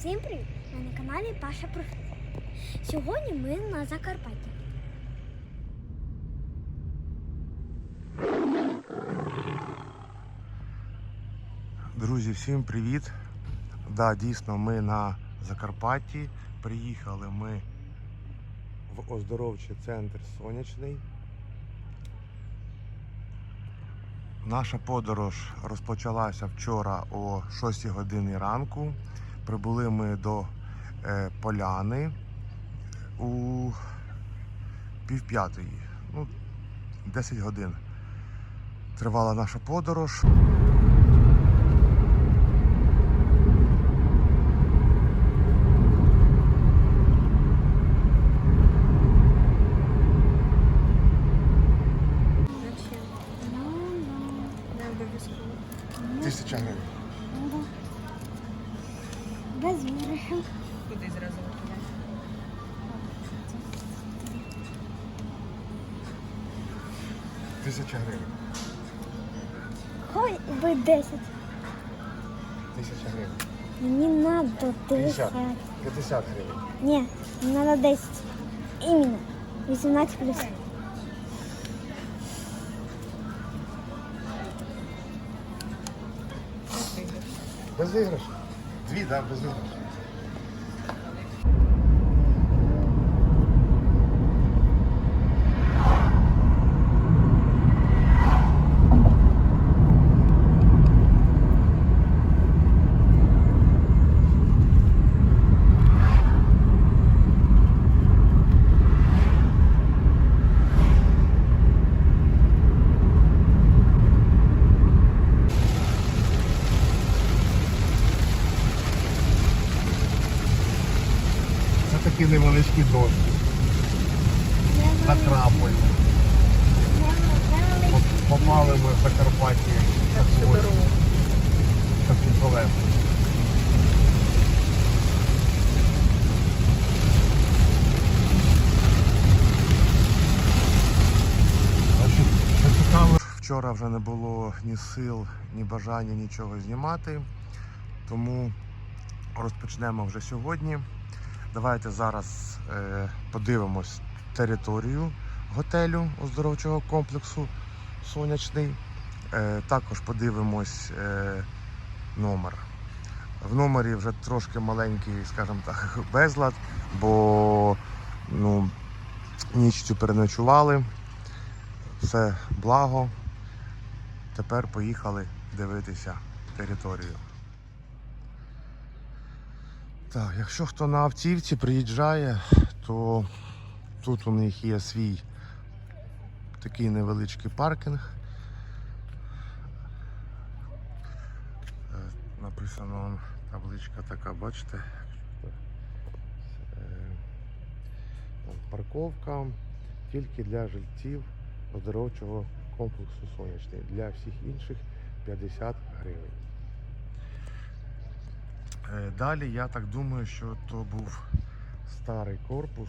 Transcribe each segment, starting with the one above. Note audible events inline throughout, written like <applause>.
Всім привіт! Ви на каналі Паша Професор. Сьогодні ми на Закарпатті. Друзі, всім привіт! Да, дійсно, ми на Закарпатті. Приїхали ми в оздоровчий центр Сонячний. Наша подорож розпочалася вчора о 6 годині ранку. Прибули ми до е, поляни у півп'ятої. Ну, 10 годин тривала наша подорож. Тисяча гривень. Хой би 10. Тисяча гривень. Мені надо 50. 50. 50 гривень. Ні, мені надо 10. Іменно. 18 плюс. Без виграшу. Дві, так, без виграшу. Невеличкі дошки. Накрапуємо. Попали ми в Закарпатті Так Вчора вже не було ні сил, ні бажання нічого знімати, тому розпочнемо вже сьогодні. Давайте зараз е, подивимось територію готелю оздоровчого комплексу Сонячний. Е, також подивимось е, номер. В номері вже трошки маленький, скажімо так, <laughs> безлад, бо ну, ніч цю переночували. Все благо. Тепер поїхали дивитися територію. Так, якщо хто на автівці приїжджає, то тут у них є свій такий невеличкий паркінг. Е, Написано табличка така, бачите? Е, Парковка тільки для жильців оздоровчого комплексу сонячний. Для всіх інших 50 гривень. Е, Далі я так думаю, що то був старий корпус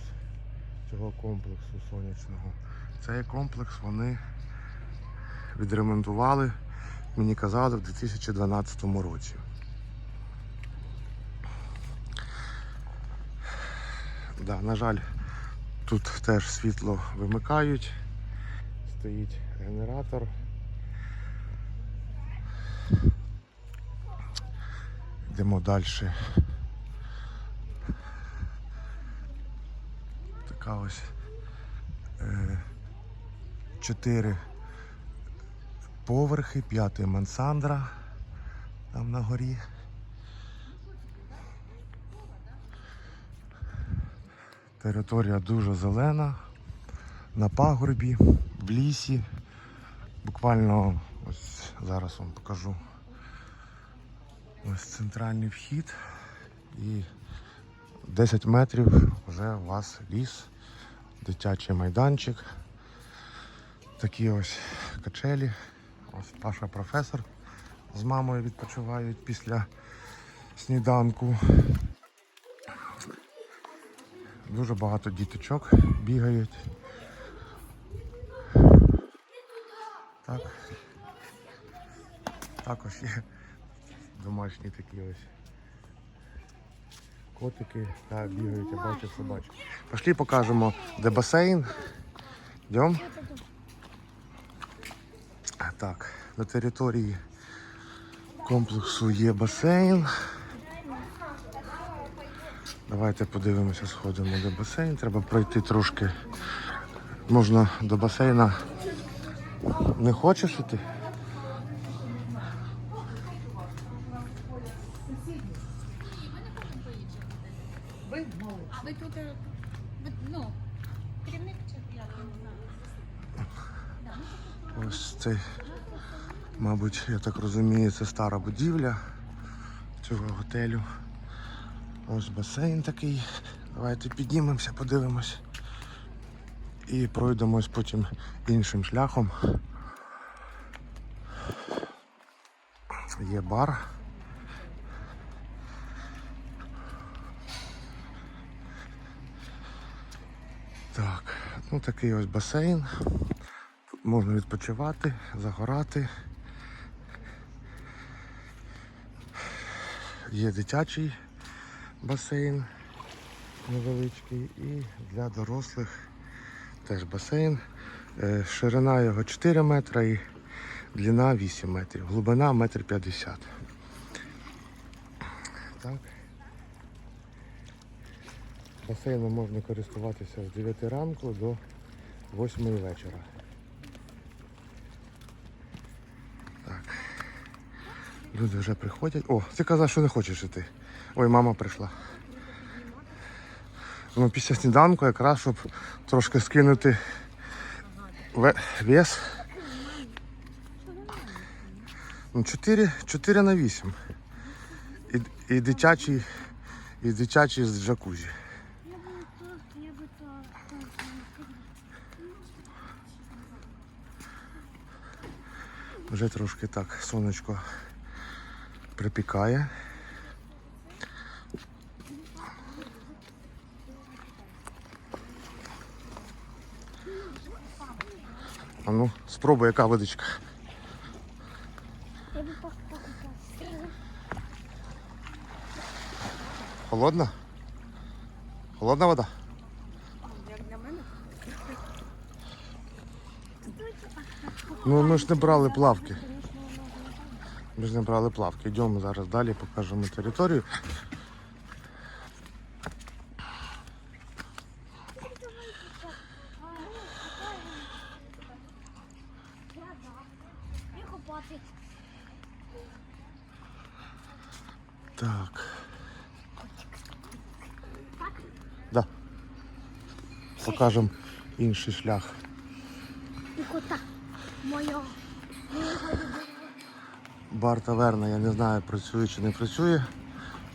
цього комплексу сонячного. Цей комплекс вони відремонтували, мені казали, в 2012 році. Да, на жаль, тут теж світло вимикають, стоїть генератор. Йдемо далі. Така ось е, чотири поверхи, п'ятий мансандра там на горі. Територія дуже зелена, на пагорбі, в лісі. Буквально ось зараз вам покажу. Ось центральний вхід і 10 метрів вже у вас ліс, дитячий майданчик. Такі ось качелі. Ось Паша професор з мамою відпочивають після сніданку. Дуже багато діточок бігають. Так. Також є домашні такі ось котики та бігають, я бачу собачки. Пішли покажемо, де басейн. Йдемо. Так, на території комплексу є басейн. Давайте подивимося, сходимо до басейн. Треба пройти трошки. Можна до басейна. Не хочеш іти? Ви молодці. Ви тут е, ви, ну, керівник чи як я не знаю. Ось цей, мабуть, я так розумію, це стара будівля цього готелю. Ось басейн такий. Давайте піднімемося, подивимось. І пройдемось потім іншим шляхом. Є бар. Так, ну такий ось басейн. Тут можна відпочивати, загорати. Є дитячий басейн невеличкий і для дорослих теж басейн. Е, Ширина його 4 метри і длина 8 метрів, глибина 1,50 м. Так. Басейном можна користуватися з 9 ранку до 8 вечора. Люди вже приходять. О, ти казав, що не хочеш іти. Ой, мама прийшла. Ну, після сніданку якраз, щоб трошки скинути ве- вес. Ну, 4, 4 на 8. І, і дитячий, і дитячий з джакузі. Вже трошки так сонечко припікає. А ну, спробуй, яка водичка. Холодна? Холодна вода? Як для мене, Ну ми ж не брали плавки. Ми ж не брали плавки. Йдемо зараз далі, покажемо територію. Так. Да. Покажемо інший шлях. І. Моя. Бар таверна, я не знаю, працює чи не працює.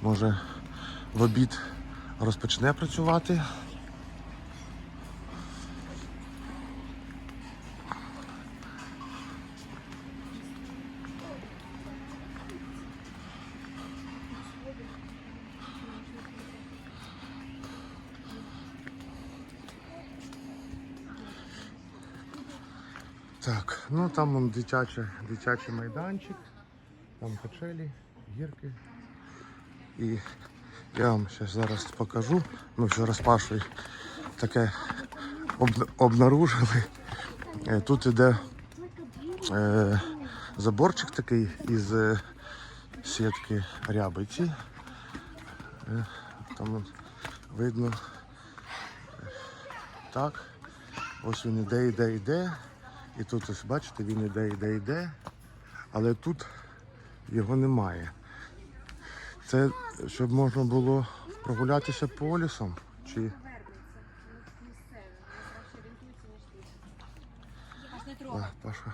Може в обід розпочне працювати. Так, ну там вон дитяче, дитячий майданчик, там качелі, гірки. І я вам ще зараз покажу. Ми вчора з Пашою таке об- обнаружили. Е, Тут іде е, заборчик такий із е, сітки рябиці. Е, там видно. Так. Ось він іде, іде, іде. І тут ось бачите, він іде, іде, іде. Але тут його немає. Це щоб можна було прогулятися полісом. Чи Аж не трогай, Паша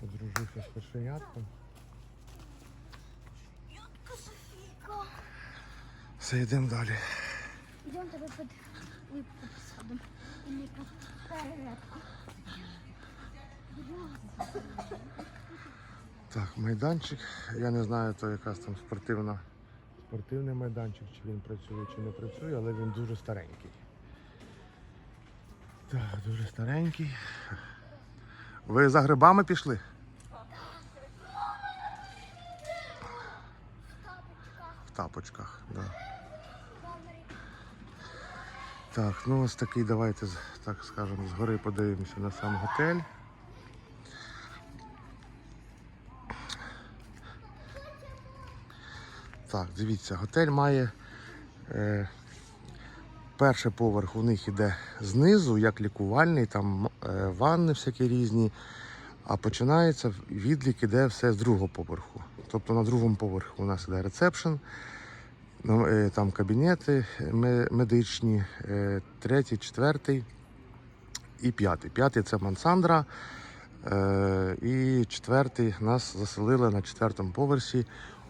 подружився з кошенятком. Все, йдемо далі. Йдемо тебе під липку посадимо. І ми передку. Так, майданчик. Я не знаю, то якась там спортивна, спортивний майданчик, чи він працює, чи не працює, але він дуже старенький. Так, дуже старенький. Ви за грибами пішли? В тапочках. Да. Так, ну ось такий, давайте, так скажемо, згори подивимося на сам готель. Так, дивіться, готель має е, перший поверх у них іде знизу, як лікувальний, там е, ванни всякі різні. А починається відлік іде все з другого поверху. Тобто на другому поверху у нас іде рецепшн, е, там кабінети медичні, е, третій, четвертий і п'ятий. П'ятий це Мансандра. Е, І четвертий нас заселили на четвертому поверсі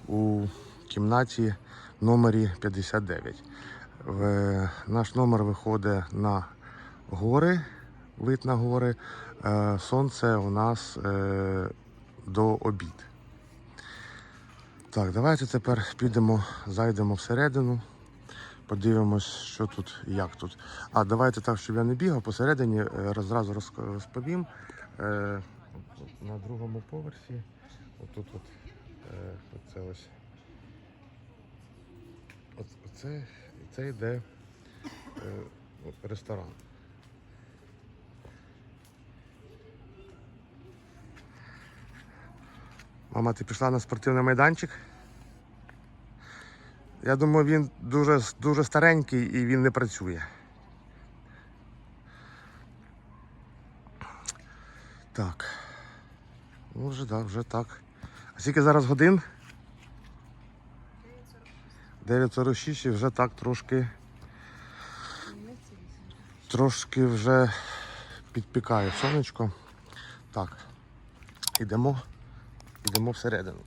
у кімнаті номері 59. В- Наш номер виходить на гори, вид на гори. Е, Сонце у нас е, до обід. Так, давайте тепер підемо, зайдемо всередину, подивимось, що тут як тут. А давайте так, щоб я не бігав посередині, е, зразу розповім. На другому поверсі, отут от, е, оце ось. Оце, це йде е, ресторан. Мама, ти пішла на спортивний майданчик? Я думаю, він дуже, дуже старенький і він не працює. Так. Ну, вже, да, вже так. А скільки зараз годин? 9.46 і вже так трошки. Трошки вже підпікає сонечко. Так. Ідемо. Ідемо всередину.